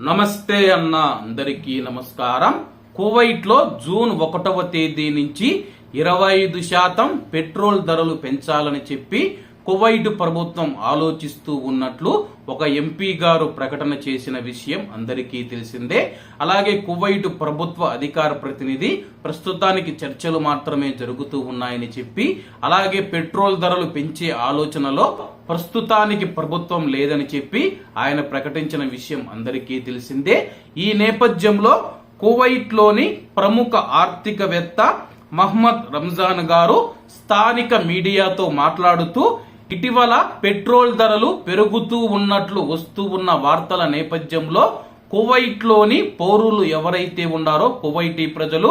నమస్తే అన్న అందరికీ నమస్కారం. కువైట్లో జూన్ ఒకటవ తేదీ నుంచి ఇరవై ఐదు శాతం పెట్రోల్ ధరలు పెంచాలని చెప్పి కువైట్ ప్రభుత్వం ఆలోచిస్తూ ఉన్నట్లు ఒక ఎంపీ గారు ప్రకటన చేసిన విషయం అందరికీ తెలిసిందే. అలాగే కువైట్ ప్రభుత్వ అధికార ప్రతినిధి ప్రస్తుతానికి చర్చలు మాత్రమే జరుగుతూ ఉన్నాయని చెప్పి అలాగే పెట్రోల్ ధరలు పెంచే ఆలోచనలో ప్రస్తుతానికి ప్రభుత్వం లేదని చెప్పి ఆయన ప్రకటించిన విషయం అందరికీ తెలిసిందే. ఈ నేపథ్యంలో కువైట్లోని ప్రముఖ ఆర్థికవేత్త మహ్మద్ రంజాన్ గారు స్థానిక మీడియాతో మాట్లాడుతూ ఇటీవల పెట్రోల్ ధరలు పెరుగుతూ ఉన్నట్లు వస్తూ ఉన్న వార్తల నేపథ్యంలో కువైట్లోని పౌరులు ఎవరైతే ఉన్నారో కువైటీ ప్రజలు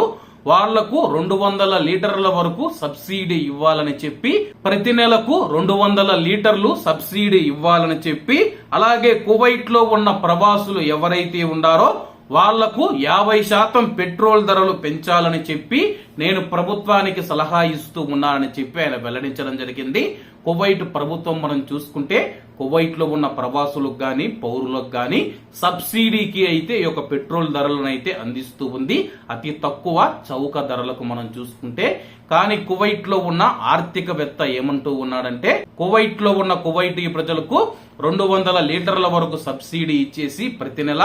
వాళ్ళకు రెండు వందల లీటర్ల వరకు సబ్సిడీ ఇవ్వాలని చెప్పి ప్రతి నెలకు రెండు వందల లీటర్లు సబ్సిడీ ఇవ్వాలని చెప్పి అలాగే కువైట్లో ఉన్న ప్రవాసులు ఎవరైతే ఉన్నారో వాళ్ళకు యాభై శాతం పెట్రోల్ ధరలు పెంచాలని చెప్పి నేను ప్రభుత్వానికి సలహా ఇస్తూ ఉన్నానని చెప్పి ఆయన వెల్లడించడం జరిగింది. కువైట్ ప్రభుత్వం మనం చూసుకుంటే కువైట్లో ఉన్న ప్రవాసులకు గాని పౌరులకు గాని సబ్సిడీకి అయితే ఈ యొక్క పెట్రోల్ ధరలను అయితే అందిస్తూ ఉంది. అతి తక్కువ చౌక ధరలకు మనం చూసుకుంటే. కానీ కువైట్లో ఉన్న ఆర్థికవేత్త ఏమంటూ ఉన్నాడంటే కువైట్లో ఉన్న కువైటీ ప్రజలకు రెండు వందల లీటర్ల వరకు సబ్సిడీ ఇచ్చేసి ప్రతి నెల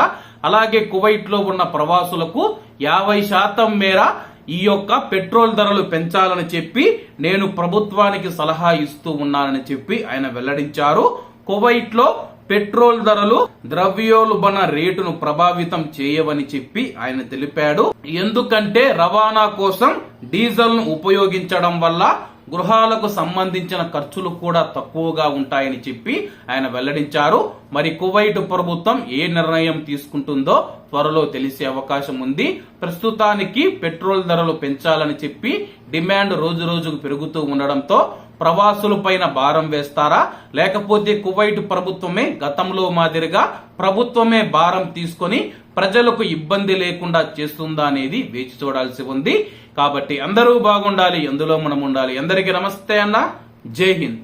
అలాగే కువైట్లో ఉన్న ప్రవాసులకు యాభై శాతం మేర ఈ యొక్క పెట్రోల్ ధరలు పెంచాలని చెప్పి నేను ప్రభుత్వానికి సలహా ఇస్తూ ఉన్నానని చెప్పి ఆయన వెల్లడించారు. కువైట్లో పెట్రోల్ ధరలు ద్రవ్యోల్బణ రేటును ప్రభావితం చేయవని చెప్పి ఆయన తెలిపాడు. ఎందుకంటే రవాణా కోసం డీజిల్ను ఉపయోగించడం వల్ల గృహాలకు సంబంధించిన ఖర్చులు కూడా తక్కువగా ఉంటాయని చెప్పి ఆయన వెల్లడించారు. మరి కువైట్ ప్రభుత్వం ఏ నిర్ణయం తీసుకుంటుందో త్వరలో తెలిసే అవకాశం ఉంది. ప్రస్తుతానికి పెట్రోల్ ధరలు పెంచాలని చెప్పి డిమాండ్ రోజు రోజుకు పెరుగుతూ ఉండడంతో ప్రవాసుల పైన భారం వేస్తారా? లేకపోతే కువైట్ ప్రభుత్వమే గతంలో మాదిరిగా ప్రభుత్వమే భారం తీసుకొని ప్రజలకు ఇబ్బంది లేకుండా చేస్తుందా అనేది వేచి చూడాల్సి ఉంది. కాబట్టి అందరూ బాగుండాలి ఎందులో మనం ఉండాలి. అందరికీ నమస్తే అన్న. జై హింద్.